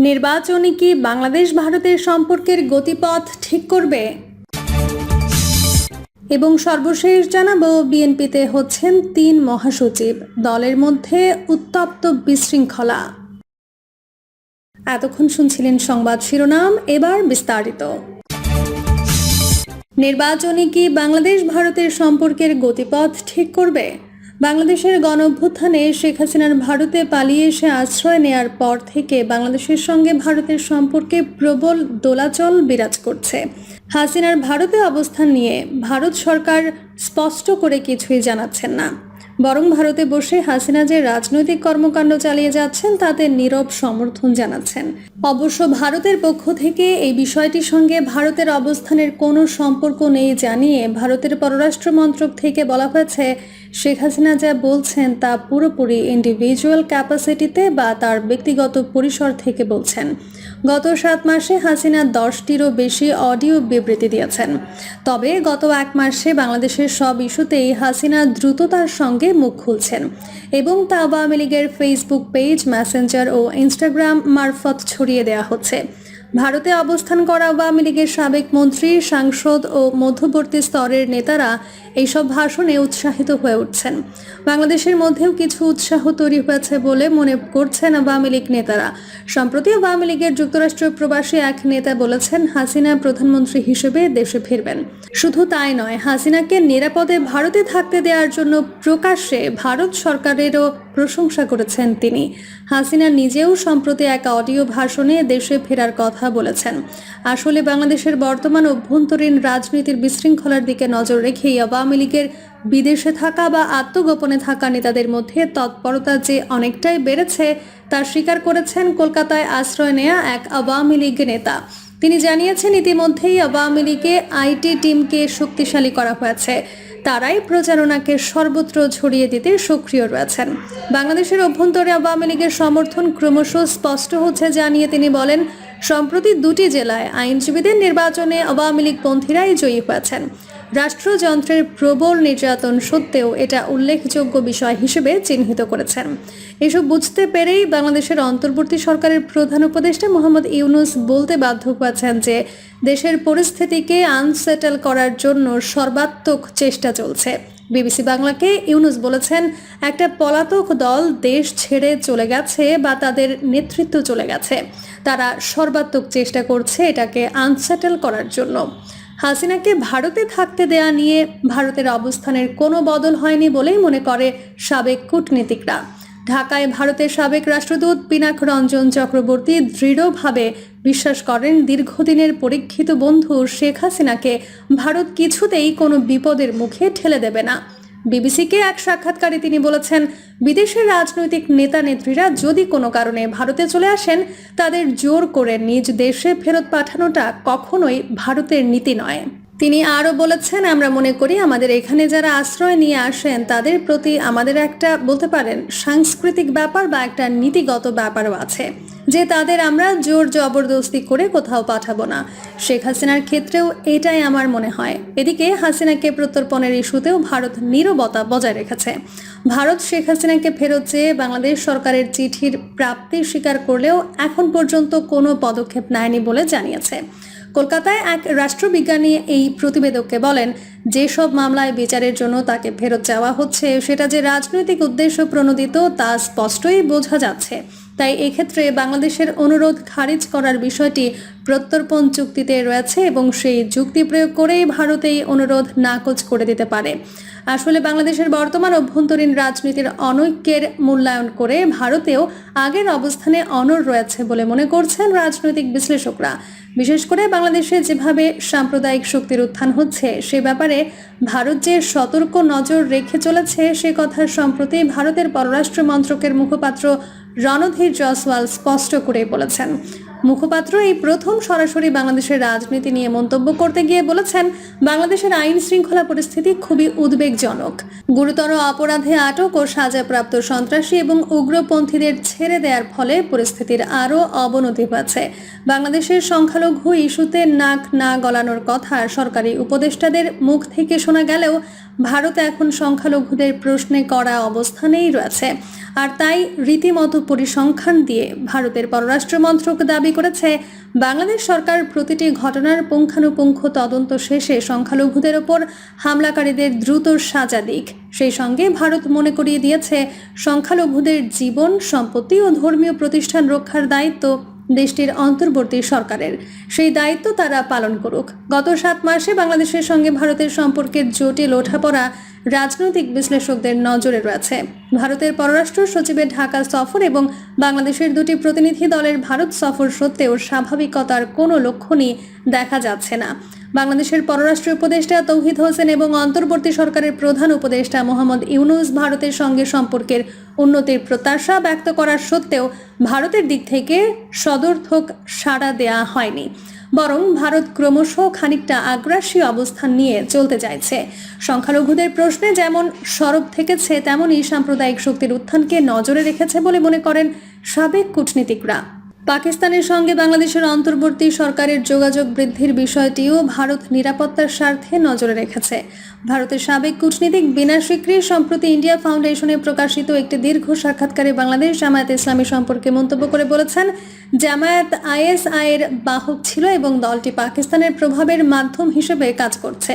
নির্বাচনে কি বাংলাদেশ ভারতের সম্পর্কের গতিপথ ঠিক করবে? এবং সর্বশেষ জানাব, বিএনপিতে হচ্ছেন তিন মহাসচিব। দলের মধ্যে উত্তপ্ত বিশৃঙ্খলা। এতক্ষণ শুনছিলেন সংবাদ শিরোনাম, এবার বিস্তারিত। নির্বাচনে কি বাংলাদেশ ভারতের সম্পর্কের গতিপথ ঠিক করবে? বাংলাদেশের গণঅভ্যুত্থানে শেখ হাসিনার ভারতে পালিয়ে এসে আশ্রয় নেয়ার পর থেকে বাংলাদেশের সঙ্গে ভারতের সম্পর্কে প্রবল দোলাচল বিরাজ করছে। হাসিনার ভারতে অবস্থান নিয়ে ভারত সরকার স্পষ্ট করে কিছুই জানাচ্ছেন না। বরং ভারতে বসে হাসিনা যে রাজনৈতিক কর্মকাণ্ড চালিয়ে যাচ্ছেন, তাতে নীরব সমর্থন জানাচ্ছেন। অবশ্য ভারতের পক্ষ থেকে এই বিষয়টির সঙ্গে ভারতের অবস্থানের কোনো সম্পর্ক নেই জানিয়ে ভারতের পররাষ্ট্র মন্ত্রক থেকে বলা হয়েছে শেখ হাসিনা যা বলছেন তা পুরোপুরি ইন্ডিভিজুয়াল ক্যাপাসিটিতে বা তার ব্যক্তিগত পরিসর থেকে বলছেন। গত সাত মাসে হাসিনা দশটিরও বেশি অডিও বিবৃতি দিয়েছেন। তবে গত এক মাসে বাংলাদেশের সব ইস্যুতেই হাসিনা দ্রুততার সঙ্গে মুখ খুলছেন এবং তা আওয়ামী লীগের ফেসবুক পেজ মেসেঞ্জার ও ইনস্টাগ্রাম মারফত ছড়িয়ে দেওয়া হচ্ছে। ভারতে অবস্থান করা আওয়ামী লীগের সাবেক মন্ত্রী, সাংসদ ও মধ্যবর্তী স্তরের নেতারা এইসব ভাষণে উৎসাহিত হয়ে উঠছেন। বাংলাদেশের মধ্যেও কিছু উৎসাহ তৈরি হয়েছে বলে মনে করছেন আওয়ামী লীগ নেতারা। সম্প্রতি আওয়ামী লীগের যুক্তরাষ্ট্র প্রবাসী এক নেতা বলেছেন, হাসিনা প্রধানমন্ত্রী হিসেবে দেশে ফিরবেন। শুধু তাই নয়, হাসিনাকে নিরাপদে ভারতে থাকতে দেওয়ার জন্য প্রকাশ্যে ভারত সরকারেরও প্রশংসা করেছেন তিনি। হাসিনা নিজেও সম্প্রতি এক অডিও ভাষণে দেশে ফেরার কথা বলেছেন। আসলে বাংলাদেশের বর্তমান অভ্যন্তরীণ রাজনীতির বিশৃঙ্খলার দিকে নজর রেখেই আওয়ামী লীগের বিদেশে থাকা বা আত্মগোপনে থাকা নেতাদের মধ্যে তৎপরতা যে অনেকটাই বেড়েছে, তা স্বীকার করেছেন কলকাতায় আশ্রয় নেয়া এক আওয়ামী লীগ নেতা। তিনি জানিয়েছেন, ইতিমধ্যেই আওয়ামী লীগে আইটি টিমকে শক্তিশালী করা হয়েছে। তারাই প্রচারণাকে সর্বত্র ছড়িয়ে দিতে সক্রিয় রয়েছেন। বাংলাদেশের অভ্যন্তরে আওয়ামী লীগের সমর্থন ক্রমশ স্পষ্ট হচ্ছে জানিয়ে তিনি বলেন, সম্প্রতি দুটি জেলায় আইনজীবীদের নির্বাচনে আওয়ামী লীগ পন্থীরাই জয়ী হয়েছেন। রাষ্ট্রযন্ত্রের প্রবল নির্যাতন সত্ত্বেও এটা উল্লেখযোগ্য বিষয় হিসেবে চিহ্নিত করেছেন। এসব বুঝতে পেরেই বাংলাদেশের অন্তর্বর্তী সরকারের প্রধান উপদেষ্টা মোহাম্মদ ইউনুস বলতে বাধ্য হয়েছেন যে দেশের পরিস্থিতিকে আনসেটেল করার জন্য সর্বাত্মক চেষ্টা চলছে। বিবিসি বাংলাকে ইউনুস বলেছেন, একটা পলাতক দল দেশ ছেড়ে চলে গেছে বা তাদের নেতৃত্ব চলে গেছে। তারা সর্বাত্মক চেষ্টা করছে এটাকে আনসেটেল করার জন্য। হাসিনাকে ভারতে থাকতে দেয়া নিয়ে ভারতের অবস্থানের কোনো বদল হয়নি বলেই মনে করে সাবেক কূটনীতিকরা। ঢাকায় ভারতের সাবেক রাষ্ট্রদূত পিনাক রঞ্জন চক্রবর্তী দৃঢ়ভাবে বিশ্বাস করেন দীর্ঘদিনের পরীক্ষিত বন্ধু শেখ হাসিনাকে ভারত কিছুতেই কোনো বিপদের মুখে ঠেলে দেবে না। বিবিসিকে এক সাক্ষাৎকারে তিনি বলেছেন বিদেশের রাজনৈতিক নেতা নেত্রীরা যদি কোনো কারণে ভারতে চলে আসেন, তাদের জোর করে নিজ দেশে ফেরত পাঠানোটা কখনোই ভারতের নীতি নয়। তিনি আরও বলেছেন, আমরা মনে করি আমাদের এখানে যারা আশ্রয় নিয়ে আসেন, তাদের প্রতি আমাদের একটা, বলতে পারেন, সাংস্কৃতিক ব্যাপার বা একটা নীতিগত ব্যাপারও আছে। যে তাদের আমরা জোর জবরদস্তি করে কোথাও পাঠাবো না। শেখ হাসিনার ক্ষেত্রেও এটাই আমার মনে হয়। এদিকে হাসিনাকে প্রত্যর্পণের ইস্যুতেও ভারত নীরবতা বজায় রেখেছে। ভারত শেখ হাসিনাকে ফেরত চেয়ে বাংলাদেশ সরকারের চিঠির প্রাপ্তি স্বীকার করলেও এখন পর্যন্ত কোনো পদক্ষেপ নেয়নি বলে জানিয়েছে। কলকাতায় এক রাষ্ট্রবিজ্ঞানী এই প্রতিবেদককে বলেন, যেসব মামলায় বিচারের জন্য তাকে ফেরত চাওয়া হচ্ছে, সেটা যে রাজনৈতিক উদ্দেশ্য প্রণোদিত তা স্পষ্টই বোঝা যাচ্ছে। তাই এক্ষেত্রে বাংলাদেশের অনুরোধ খারিজ করার বিষয়টি প্রত্যর্পণ চুক্তিতে রয়েছে এবং সেই যুক্তি প্রয়োগ করেই ভারত এই অনুরোধ নাকচ করে দিতে পারে। আসলে বাংলাদেশের বর্তমান অভ্যন্তরীণ রাজনীতির অনৈক্যের মূল্যায়ন করে ভারতেও আগের অবস্থানে অনর রয়েছে বলে মনে করছেন রাজনৈতিক বিশ্লেষকরা। বিশেষ করে বাংলাদেশে যেভাবে সাম্প্রদায়িক শক্তির উত্থান হচ্ছে, সে ব্যাপারে ভারত যে সতর্ক নজর রেখে চলেছে, সে কথা সম্প্রতি ভারতের পররাষ্ট্র মন্ত্রকের মুখপাত্র রণধীর জয়সওয়াল স্পষ্ট করে বলেছেন। মুখপাত্র এই প্রথম সরাসরি বাংলাদেশের রাজনীতি নিয়ে মন্তব্য করতে গিয়ে বলেছেন, বাংলাদেশের আইন শৃঙ্খলা পরিস্থিতি খুবই উদ্বেগজনক। গুরুতর অপরাধে আটক ও সাজাপ্রাপ্ত সন্ত্রাসী এবং উগ্রপন্থীদের ছেড়ে দেওয়ার ফলে পরিস্থিতির আরও অবনতি হয়েছে। বাংলাদেশের সংখ্যালঘু ইস্যুতে নাক না গলানোর কথা সরকারি উপদেষ্টাদের মুখ থেকে শোনা গেলেও ভারত এখন সংখ্যালঘুদের প্রশ্নে করা অবস্থানেই রয়েছে। আর তাই রীতিমতো পরিসংখ্যান দিয়ে ভারতের পররাষ্ট্র মন্ত্রক দাবি করেছে, বাংলাদেশ সরকার প্রতিটি ঘটনার পুঙ্খানুপুঙ্খ তদন্ত শেষে সংখ্যালঘুদের ওপর হামলাকারীদের দ্রুত সাজা দিক। সেই সঙ্গে ভারত মনে করিয়ে দিয়েছে, সংখ্যালঘুদের জীবন, সম্পত্তি ও ধর্মীয় প্রতিষ্ঠান রক্ষার দায়িত্ব দেশটির অন্তর্বর্তী সরকারের। সেই দায়িত্ব তারা পালন করুক। গত সাত মাসে বাংলাদেশের সঙ্গে ভারতের সম্পর্কের জটিল ওঠাপড়া রাজনৈতিক বিশ্লেষকদের নজরে রয়েছে। ভারতের পররাষ্ট্র সচিবের ঢাকা সফর এবং বাংলাদেশের দুটি প্রতিনিধি দলের ভারত সফর সত্ত্বেও স্বাভাবিকতার কোনো লক্ষণই দেখা যাচ্ছে না। বাংলাদেশের পররাষ্ট্র উপদেষ্টা তৌহিদ হোসেন এবং অন্তর্বর্তী সরকারের প্রধান উপদেষ্টা মোহাম্মদ ইউনুস ভারতের সঙ্গে সম্পর্কের উন্নতির প্রত্যাশা ব্যক্ত করার সত্ত্বেও ভারতের দিক থেকে সদর্থক সাড়া দেয়া হয়নি। বরং ভারত ক্রমশ খানিকটা আগ্রাসী অবস্থান নিয়ে চলতে চাইছে। সংখ্যালঘুদের প্রশ্নে যেমন সরব থেকেছে, তেমনই সাম্প্রদায়িক শক্তির উত্থানকে নজরে রেখেছে বলে মনে করেন সাবেক কূটনীতিকরা। পাকিস্তানের সঙ্গে বাংলাদেশের অন্তর্বর্তী সরকারের যোগাযোগ বৃদ্ধির বিষয়টিও ভারত নিরাপত্তার স্বার্থে নজরে রেখেছে। ভারতের সাবেক কূটনীতিক বিনা সিকরি সম্প্রতি ইন্ডিয়া ফাউন্ডেশনে প্রকাশিত একটি দীর্ঘ সাক্ষাৎকারে বাংলাদেশ জামায়াত ইসলামী সম্পর্কে মন্তব্য করে বলেছেন, জামায়াত আইএসআই এর বাহক ছিল এবং দলটি পাকিস্তানের প্রভাবের মাধ্যম হিসেবে কাজ করছে।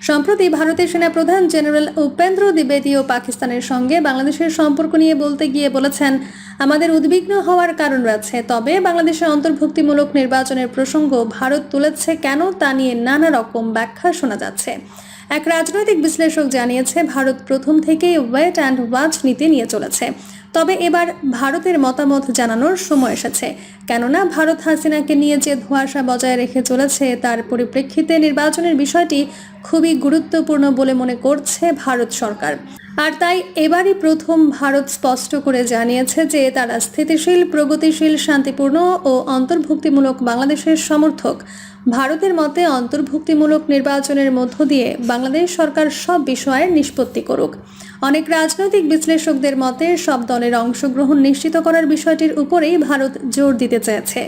সম্প্রতি ভারতের সেনাপ্রধান জেনারেল উপেন্দ্র দ্বিবেদীও পাকিস্তানের সঙ্গে বাংলাদেশের সম্পর্ক নিয়ে বলতে গিয়ে বলেছেন, আমাদের উদ্বিগ্ন হওয়ার কারণ রয়েছে, তবে বাংলাদেশের অন্তর্ভুক্তিমূলক নির্বাচনের প্রসঙ্গ ভারত তুলেছে কেন তা নিয়ে নানা রকম ব্যাখ্যা শোনা যাচ্ছে। এক রাজনৈতিক বিশ্লেষক জানিয়েছে, ভারত প্রথম থেকেই ওয়েট অ্যান্ড ওয়াচ নীতি নিয়ে চলেছে। তবে এবার ভারতের মতামত জানানোর সময় এসেছে। কেননা ভারত হাসিনাকে নিয়ে যে ধোয়াশা বজায় রেখে চলেছে, তার পরিপ্রেক্ষিতে নির্বাচনের বিষয়টি খুবই গুরুত্বপূর্ণ বলে মনে করছে ভারত সরকার। আর তাই এবারই প্রথম ভারত স্পষ্ট করে জানিয়েছে যে তারা স্থিতিশীল, প্রগতিশীল, শান্তিপূর্ণ ও অন্তর্ভুক্তিমূলক বাংলাদেশের সমর্থক। ভারতের মতে অন্তর্ভুক্তিমূলক নির্বাচনের মধ্য দিয়ে বাংলাদেশ সরকার সব বিষয়ে নিষ্পত্তি করুক। অনেক রাজনৈতিক বিশ্লেষকদের মতে সব দলের অংশগ্রহণ নিশ্চিত করার বিষয়টির উপরেই ভারত জোর দিতে চেয়েছে।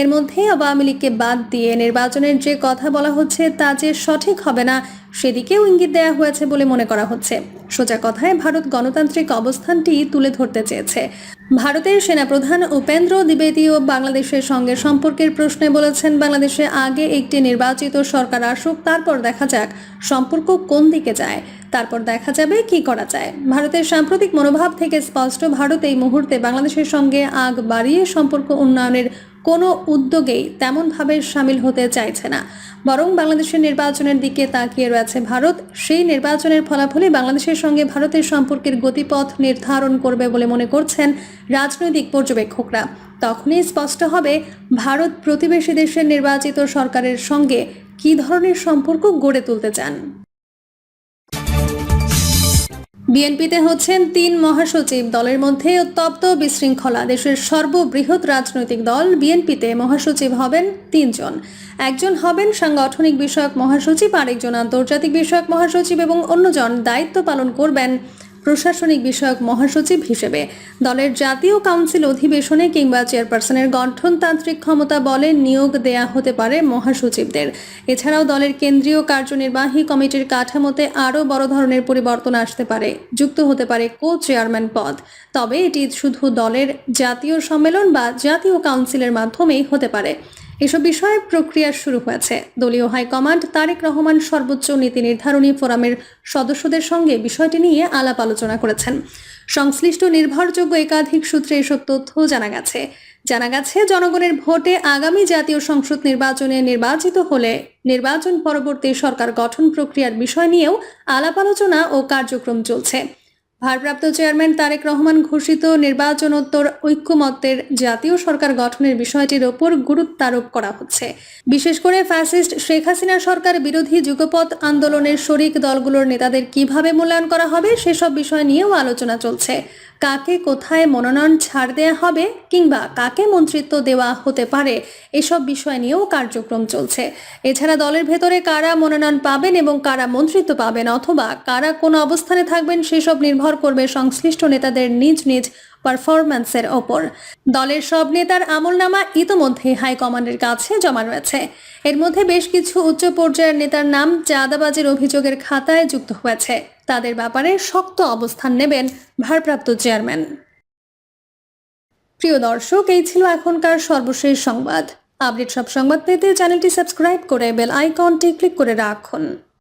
এর মধ্যে আওয়ামী লীগকে বাদ দিয়ে নির্বাচনের যে কথা বলা হচ্ছে তা যে সঠিক হবে না, সেদিকেও ইঙ্গিত দেওয়া হয়েছে বলে মনে করা হচ্ছে। সোজা কথায় ভারত গণতান্ত্রিক অবস্থানটি তুলে ধরতে চেয়েছে। ভারতের সেনাপ্রধান উপেন্দ্র দ্বিবেদীও বাংলাদেশের সঙ্গে সম্পর্কের প্রশ্নে বলেছেন, বাংলাদেশে আগে একটি নির্বাচিত সরকার আসুক, তারপর দেখা যাক সম্পর্ক কোন দিকে যায়। তারপর দেখা যাবে কি করা যায়। ভারতের সাম্প্রতিক মনোভাব থেকে স্পষ্ট, ভারত এই মুহূর্তে বাংলাদেশের সঙ্গে আগ বাড়িয়ে সম্পর্ক উন্নয়নের কোনো উদ্যোগেই তেমনভাবে সামিল হতে চাইছে না। বরং বাংলাদেশের নির্বাচনের দিকে তাকিয়ে রয়েছে ভারত। সেই নির্বাচনের ফলাফলে বাংলাদেশের সঙ্গে ভারতের সম্পর্কের গতিপথ নির্ধারণ করবে বলে মনে করছেন রাজনৈতিক পর্যবেক্ষকরা। তখনই স্পষ্ট হবে ভারত প্রতিবেশী দেশের নির্বাচিত সরকারের সঙ্গে কী ধরনের সম্পর্ক গড়ে তুলতে চান। বিএনপিতে হচ্ছেন তিন মহাসচিব। দলের মধ্যে উত্তপ্ত বিশৃঙ্খলা। দেশের সর্ববৃহৎ রাজনৈতিক দল বিএনপিতে মহাসচিব হবেন তিনজন। একজন হবেন সাংগঠনিক বিষয়ক মহাসচিব, আরেকজন আন্তর্জাতিক বিষয়ক মহাসচিব এবং অন্যজন দায়িত্ব পালন করবেন প্রশাসনিক বিষয়ক মহাসচিব হিসেবে। দলের জাতীয় কাউন্সিল অধিবেশনে কিংবা চেয়ারপারসনের গঠনতান্ত্রিক ক্ষমতা বলে নিয়োগ দেয়া হতে পারে মহাসচিবদের। এছাড়াও দলের কেন্দ্রীয় কার্যনির্বাহী কমিটির কাঠামোতে আরও বড় ধরনের পরিবর্তন আসতে পারে, যুক্ত হতে পারে কো চেয়ারম্যান পদ। তবে এটি শুধু দলের জাতীয় সম্মেলন বা জাতীয় কাউন্সিলের মাধ্যমেই হতে পারে। এসব বিষয়ে প্রক্রিয়া শুরু হয়েছে। দলীয় হাইকমান্ড তারেক রহমান সর্বোচ্চ নীতি নির্ধারণী ফোরামের সদস্যদের সঙ্গে বিষয়টি নিয়ে আলাপ আলোচনা করেছেন। সংশ্লিষ্ট নির্ভরযোগ্য একাধিক সূত্রে এসব তথ্য জানা গেছে। জানা গেছে, জনগণের ভোটে আগামী জাতীয় সংসদ নির্বাচনে নির্বাচিত হলে নির্বাচন পরবর্তী সরকার গঠন প্রক্রিয়ার বিষয় নিয়েও আলাপ আলোচনা ও কার্যক্রম চলছে। ভারপ্রাপ্ত চেয়ারম্যান তারেক রহমান ঘোষিত নির্বাচনোত্তর ঐক্যমত্যের জাতীয় সরকার গঠনের বিষয়টির ওপর গুরুত্ব আরোপ করা হচ্ছে। বিশেষ করে ফ্যাসিস্ট শেখ হাসিনা সরকার বিরোধী যুগপথ আন্দোলনের শরিক দলগুলোর নেতাদের কীভাবে মূল্যায়ন করা হবে সেসব বিষয় নিয়েও আলোচনা চলছে। কাকে কোথায় মনোনয়ন ছাড় দেয়া হবে কিংবা কাকে মন্ত্রিত্ব দেওয়া হতে পারে, এসব বিষয় নিয়েও কার্যক্রম চলছে। এছাড়া দলের ভেতরে কারা মনোনয়ন পাবেন এবং কারা মন্ত্রিত্ব পাবেন অথবা কারা কোন অবস্থানে থাকবেন, সেসব নির্ভর করবে সংশ্লিষ্ট নেতাদের নিজ নিজ পারফরম্যান্সের ওপর। দলের সব নেতার আমলনামা ইতোমধ্যে হাইকমান্ডের কাছে জমা রয়েছে। এর মধ্যে বেশ কিছু উচ্চ পর্যায়ের নেতার নাম চাঁদাবাজির অভিযোগের খাতায় যুক্ত হয়েছে। তাদের ব্যাপারে শক্ত অবস্থান নেবেন ভারপ্রাপ্ত চেয়ারম্যান। প্রিয় দর্শক, এই ছিল এখনকার সর্বশেষ সংবাদ। আপডেট সব সংবাদ পেতে চ্যানেলটি সাবস্ক্রাইব করে বেল আইকনটি ক্লিক করে রাখুন।